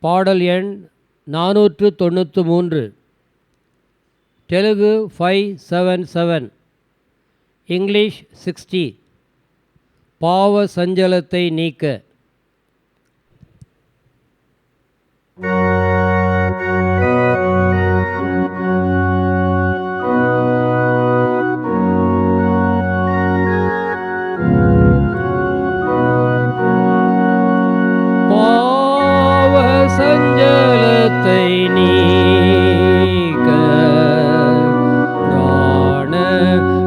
பாடல் எண் நானூற்று தொண்ணூற்று மூன்று. Telugu five seven seven. English sixty. பாவ சஞ்சலத்தை நீக்க. சஞ்சலத்தை நீக்க பிராண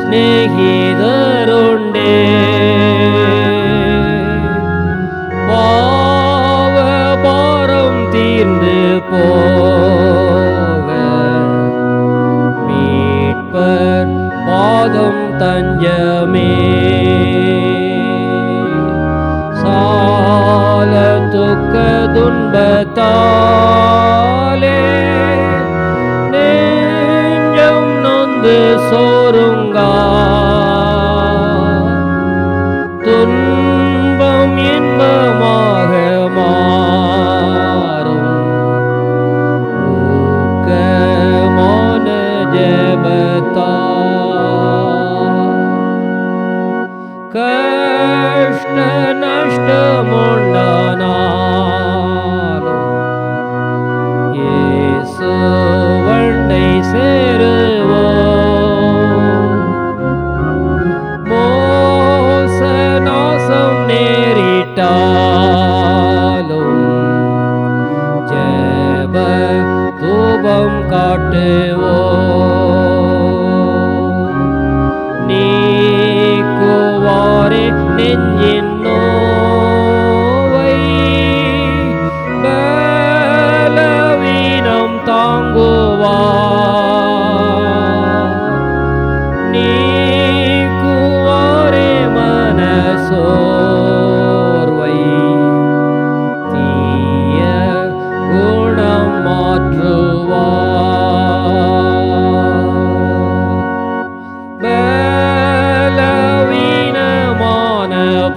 சிநேகிதருண்டே. பாவ பாரம் தீர்ந்து போக மீட்பர் பாதம் தஞ்சமே. தூபம் காட்டுவோம் நீக்குவாரே நெஞ்சின்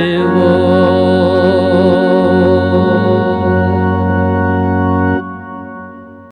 will.